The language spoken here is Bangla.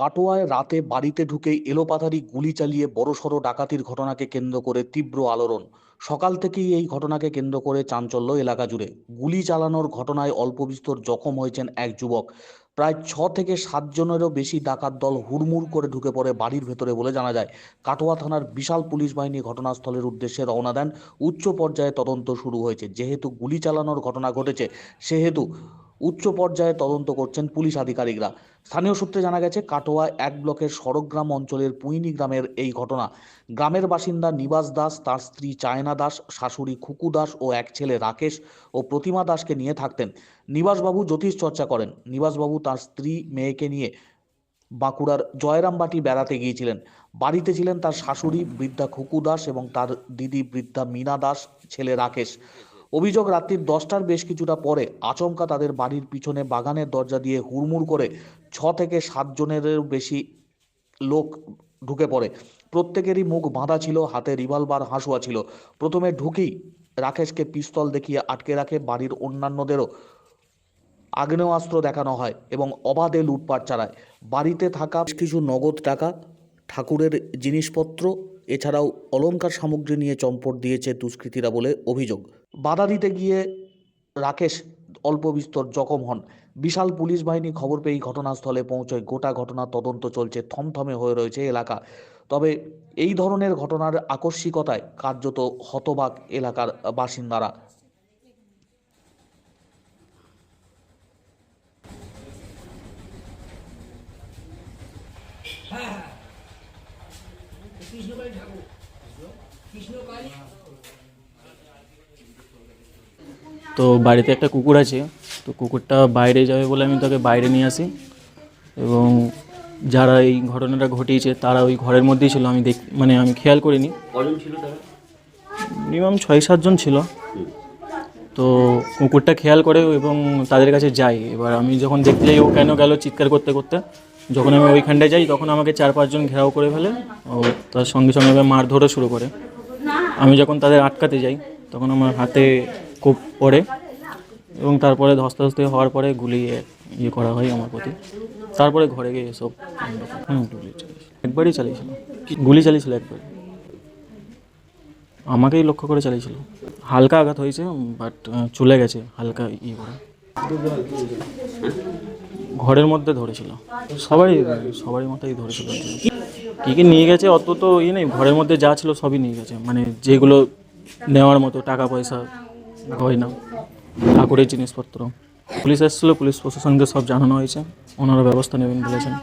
কাটোয়ায় রাতে বাড়িতে ঢুকে এলোপাথারি গুলি চালিয়ে বড়সড় ডাকাতির ঘটনাকে কেন্দ্র করে তীব্র আলোড়ন। সকাল থেকেই এই ঘটনাকে কেন্দ্র করে চাঞ্চল্য এলাকা জুড়ে। গুলি চালানোর ঘটনায় অল্প বিস্তর জখম হয়েছেন এক যুবক। প্রায় ছ থেকে সাত জনেরও বেশি ডাকাত দল হুড়মুড় করে ঢুকে পড়ে বাড়ির ভেতরে বলে জানা যায়। কাটোয়া থানার বিশাল পুলিশ বাহিনী ঘটনাস্থলের উদ্দেশ্যে রওনা দেন। উচ্চ পর্যায়ে তদন্ত শুরু হয়েছে। যেহেতু গুলি চালানোর ঘটনা ঘটেছে, সেহেতু উচ্চ পর্যায়ে তদন্ত করছেন পুলিশ আধিকারিকরা। স্থানীয় সূত্রে জানা গেছে, কাটোয়া এক ব্লকের সড়কগ্রাম অঞ্চলের পুইনি গ্রামের এই ঘটনা। গ্রামের বাসিন্দা নিবাস দাস, তার স্ত্রী চায়না দাস, শাশুড়ি খুকু দাস ও এক ছেলে রাকেশ ও প্রতিমা দাসকে নিয়ে থাকতেন। নিবাসবাবু জ্যোতিষ চর্চা করেন। নিবাসবাবু তার স্ত্রী, মেয়েকে নিয়ে বাঁকুড়ার জয়রামবাটি বেড়াতে গিয়েছিলেন। বাড়িতে ছিলেন তার শাশুড়ি বৃদ্ধা খুকু দাস এবং তার দিদি বৃদ্ধা মীনা দাস, ছেলে রাকেশ। অভিযোগ রাত্রির দশটার বেশ কিছুটা পরে আচমকা তাদের বাড়ির পিছনে বাগানের দরজা দিয়ে হুড়মুড় করে ছ থেকে সাত জনেরও বেশি লোক ঢুকে পড়ে। প্রত্যেকেরই মুখ বাঁধা ছিল, হাতে রিভলভার হাঁসুয়া ছিল। প্রথমে ঢুকেই রাকেশকে পিস্তল দেখিয়ে আটকে রাখে বাড়ির অন্যান্যদেরও। আগ্নেয়াস্ত্র দেখানো হয় এবং অবাধে লুটপাট চালায়। বাড়িতে থাকা কিছু নগদ টাকা, ঠাকুরের জিনিসপত্র, এছাড়াও অলঙ্কার সামগ্রী নিয়ে চম্পট দিয়েছে দুষ্কৃতীরা বলে অভিযোগ। বাধা দিতে গিয়ে রাকেশ অল্প বিস্তর জখম হন। বিশাল পুলিশ বাহিনী খবর পেয়েই ঘটনাস্থলে পৌঁছয়। গোটা ঘটনা তদন্ত চলছে, থমথমে হয়ে রয়েছে এলাকা। তবে এই ধরনের ঘটনার আকস্মিকতায় কার্যত হতবাক এলাকার বাসিন্দারা। তো বাড়িতে একটা কুকুর আছে তো কুকুরটা বাইরে যাবে বলে আমি তাকে বাইরে নিয়ে আসি। এবং যারা এই ঘটনাটা ঘটিয়েছে তারা ওই ঘরের মধ্যেই ছিল। আমি দেখ মানে আমি খেয়াল করিনি। ছিল মিনিমাম ছয় সাতজন ছিল। তো কুকুরটা খেয়াল করে এবং তাদের কাছে যাই। এবার আমি যখন দেখতে যাই ও কেন গেল চিৎকার করতে করতে যখন আমি ওইখানটায় যাই তখন আমাকে চার পাঁচজন ঘেরাও করে ফেলে। ও তার সঙ্গে সঙ্গে ওকে মারধরও শুরু করে। আমি যখন তাদের আটকাতে যাই তখন আমার হাতে কোপ পড়ে এবং তারপরে ধস্তাধস্তি হওয়ার পরে গুলি ইয়ে করা হয় আমার প্রতি। তারপরে ঘরে গিয়ে এসব হুম, গুলি একবারই চালিয়েছিল। গুলি চালিয়েছিল একবার আমাকেই লক্ষ্য করে চালিয়েছিল। হালকা আঘাত হয়েছে বাট চলে গেছে হালকা ইয়ে করে। ঘরের মধ্যে ধরেছিল। সবাই, সবারই মাথায় ধরেছিল। কী কী নিয়ে গেছে অত তো ইয়ে নেই। ঘরের মধ্যে যা ছিল সবই নিয়ে গেছে। মানে যেগুলো নেওয়ার মতো টাকা পয়সা গয়না ঠাকুরের জিনিসপত্র। পুলিশ এসেছিল পুলিশ প্রশাসনকে সব জানানো হয়েছে। ওনারা ব্যবস্থা নেবেন বলেছেন।